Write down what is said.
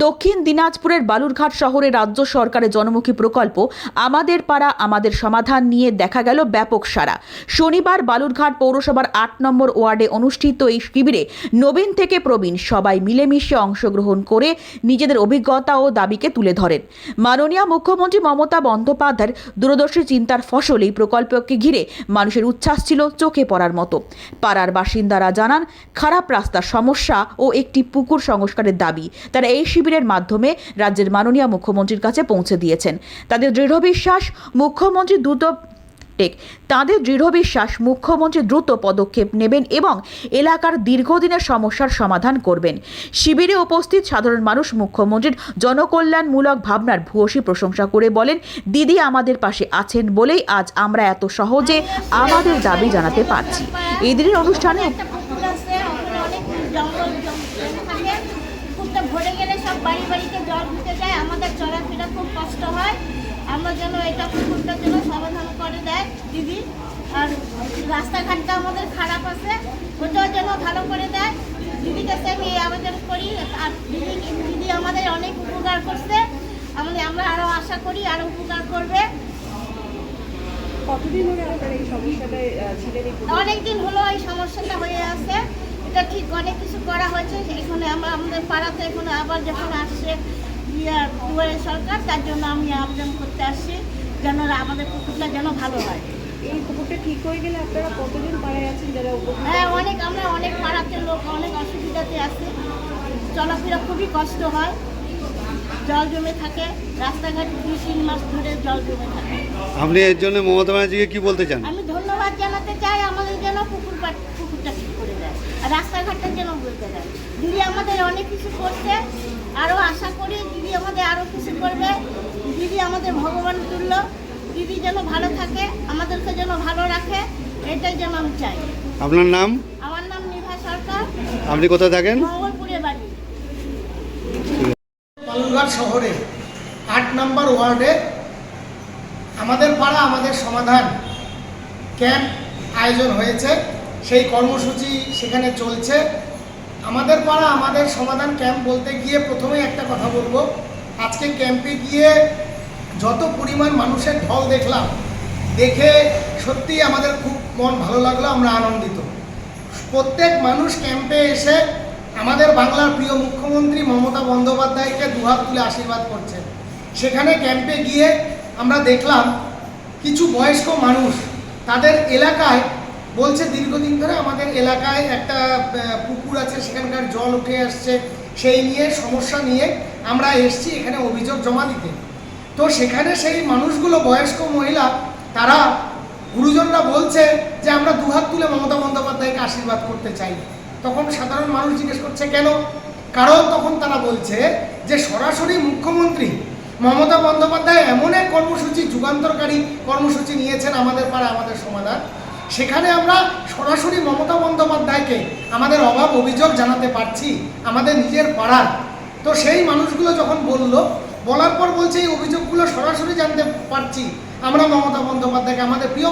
দক্ষিণ দিনাজপুরের বালুরঘাট শহরে রাজ্য সরকারের জনমুখী প্রকল্প, আমাদের পাড়া, আমাদের সমাধান নিয়ে দেখা গেল ব্যাপক সারা শনিবার বালুরঘাট পৌরসভার আট নম্বর ওয়ার্ডে অনুষ্ঠিত এই শিবিরে নবীন থেকে প্রবীণ সবাই মিলেমিশে অংশগ্রহণ করে নিজেদের অভিজ্ঞতা ও দাবিকে তুলে ধরেন। মাননীয় মুখ্যমন্ত্রী মমতা বন্দ্যোপাধ্যায়ের দূরদর্শী চিন্তার ফসল এই প্রকল্পকে ঘিরে মানুষের উচ্ছ্বাস ছিল চোখে পড়ার মতো। পাড়ার বাসিন্দারা জানান, খারাপ রাস্তার সমস্যা ও একটি পুকুর সংস্কারের দাবি। তারা এই শিবিরের মাধ্যমে রাজ্যের মাননীয় মুখ্যমন্ত্রীর কাছে পৌঁছে দিয়েছেন। তাদের দৃঢ় বিশ্বাস, মুখ্যমন্ত্রী দ্রুত টেক। তাদের দৃঢ় বিশ্বাস, মুখ্যমন্ত্রী দ্রুত পদক্ষেপ নেবেন এবং এলাকার দীর্ঘদিনের সমস্যার সমাধান করবেন। শিবিরে উপস্থিত সাধারণ মানুষ, মুখ্যমন্ত্রীর জনকল্যাণমূলক ভাবনার ভূয়সী প্রশংসা করে বলেন, দিদি আমাদের পাশে আছেন বলেই আজ আমরা এত সহজে আমাদের দাবি জানাতে পারছি। এই দিনের অনুষ্ঠানে পুকুরটা ভরে গেলে সব বাড়ি বাড়িতে জল ঢুকে যায়। আমাদের চলাফেরা খুব কষ্ট হয়। আমরা যেন এটা পুকুরটার জন্য সমাধান করে দেয় দিদি। আর রাস্তাঘাটটা আমাদের খারাপ আছে। ওটাও যেন ভালো করে দেয়। দিদির কাছে আমি এই আবেদন করি। আর দিদি দিদি আমাদের অনেক উপকার করছে। আমাদের আমরা আরও আশা করি আরও উপকার করবে। কতদিন ধরে আপনার এই সমস্যাটায় ছিলেন অনেকদিন হলো এই সমস্যাটা হয়ে আছে। এটা ঠিক অনেক কিছু করা হয়েছে। এখানে আমরা আমাদের পাড়াতে এখানে আবার যখন আসছে ইয়ে দুয়ারে সরকার তার জন্য আমি আবেদন করতে আসছি যেন আমাদের পুকুরটা যেন ভালো হয়। এই পুকুরটা ঠিক হয়ে গেলে আপনারা কতজন পাড়ায় আছেন যারা হ্যাঁ অনেক আমরা অনেক পাড়াতে লোক অনেক অসুবিধাতে আছি। চলাফেরা খুবই কষ্ট হয়। জল জমে থাকে। রাস্তাঘাট দুই তিন মাস ধরে জল জমে থাকে। আপনি এর জন্য মমতা ব্যানার্জিকে কি বলতে চান? আমি ধন্যবাদ জানাতে চাই। আমাদের যেন পুকুর পাট- পুকুরটা ঠিক করে দেয় আর রাস্তাঘাটটা যেন বলতে দেয় দিদি আমাদের অনেক কিছু করছে আরও আশা করি দিদি আমাদের আরও কিছু করবে। দিদি আমাদের ভগবান তুল্য। দিদি যেন ভালো থাকে আমাদেরকে যেন ভালো রাখে এটাই যেন আমি চাই। আপনার নাম? আমার নাম নিভা সরকার। আপনি কোথায় থাকেন? মঙ্গলপুরে বাড়ি। বালুরঘাট শহরে আট নম্বর ওয়ার্ডে আমাদের পাড়া আমাদের সমাধান ক্যাম্প আয়োজন হয়েছে। সেই কর্মসূচি সেখানে চলছে। আমাদের পাড়া, আমাদের সমাধান ক্যাম্প বলতে গিয়ে প্রথমে একটা কথা বলব। আজকে ক্যাম্পে গিয়ে যত পরিমাণ মানুষের ঢল দেখলাম, দেখে সত্যি আমাদের খুব মন ভালো লাগল, আমরা আনন্দিত। প্রত্যেক মানুষ ক্যাম্পে এসে আমাদের বাংলার প্রিয় মুখ্যমন্ত্রী মমতা বন্দ্যোপাধ্যায়কে দুহাত তুলে আশীর্বাদ করছেন সেখানে ক্যাম্পে গিয়ে আমরা দেখলাম, কিছু বয়স্ক মানুষ তাদের এলাকায় বলছে দীর্ঘদিন ধরে আমাদের এলাকায় একটা পুকুর আছে, সেখানকার জল উঠে আসছে। সেই নিয়ে সমস্যা নিয়ে আমরা এসছি এখানে অভিযোগ জমা দিতে। তো সেখানে সেই মানুষগুলো, বয়স্ক মহিলা, তারা গুরুজনরা বলছে যে আমরা দুহাত তুলে মমতা বন্দ্যোপাধ্যায়কে আশীর্বাদ করতে চাই। তখন সাধারণ মানুষ জিজ্ঞেস করছে, কেন? কারণ তখন তারা বলছে যে সরাসরি মুখ্যমন্ত্রী মমতা বন্দ্যোপাধ্যায় এমন এক কর্মসূচি, যুগান্তরকারী কর্মসূচি নিয়েছেন আমাদের পাড়া আমাদের সমাধান। সেখানে আমরা সরাসরি মমতা বন্দ্যোপাধ্যায়কে আমাদের অভাব অভিযোগ জানাতে পারছি, আমাদের নিজের পাড়ার। তো সেই মানুষগুলো যখন বলল, বলার পর বলছে এই অভিযোগগুলো সরাসরি জানতে পারছি। আমরা মমতা বন্দ্যোপাধ্যায়কে, আমাদের প্রিয়